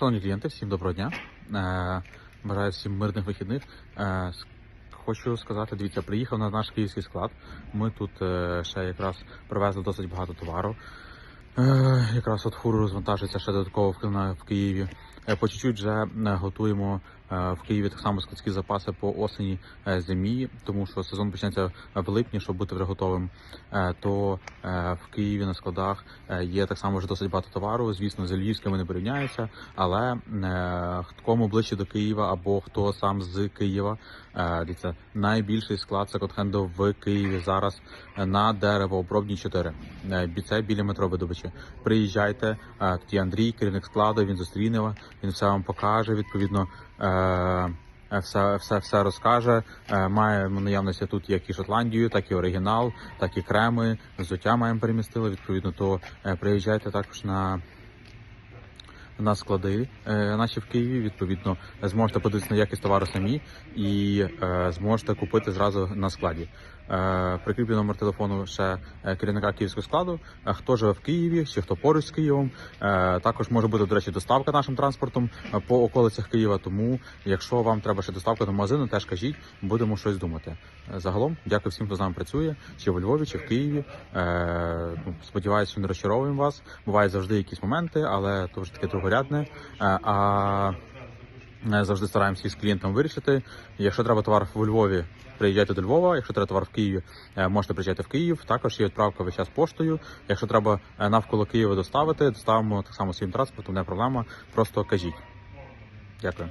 Шановні клієнти, всім доброго дня. Е, Бажаю всім мирних вихідних. Е, Хочу сказати, дивіться, приїхав на наш київський склад. Ми тут е, ще якраз привезли досить багато товару. Е, Якраз от фуру розвантажується ще додатково в, Києві. Е, По чуть-чуть вже е, готуємо в Києві так само складські запаси по осені зимі, тому що сезон почнеться в липні, щоб бути вже готовим. То в Києві на складах є так само вже досить багато товару. Звісно, з львівськими не порівняється, але кому ближче до Києва або хто сам з Києва, дивіться, найбільший склад секонд-хенду в Києві зараз на деревообробній 4. Е, Це біля метро видобичі. Приїжджайте, е, тоді Андрій, керівник складу, він зустріне вас, він все вам покаже. Відповідно, е, е, все, все, все розкаже. Е, Маємо наявності тут як і Шотландію, так і оригінал, так і креми. Взуття маємо перемістили. Відповідно, то приїжджайте також на. На склади наші в Києві, відповідно, зможете подивитися на якість товару самі і зможете купити зразу на складі. Е, прикріплю номер телефону ще е, керівника київського складу. Е, хто живе в Києві, чи хто поруч з Києвом. Також може бути, до речі, доставка нашим транспортом по околицях Києва. Тому, якщо вам треба ще доставка до магазину, теж кажіть, будемо щось думати. Загалом, дякую всім, хто з нами працює, чи в Львові, чи в Києві. Ну, сподіваюся, не розчаровуємо вас. Бувають завжди якісь моменти, але то вже таке другорядне. А Завжди стараємося із клієнтом вирішити. Якщо треба товар в Львові, приїжджайте до Львова. Якщо треба товар в Києві, е, можете приїжджати в Київ. Також є відправка весь час поштою. Якщо треба е, навколо Києва доставити, доставимо так само своїм транспортом, не проблема. Просто кажіть. Дякую.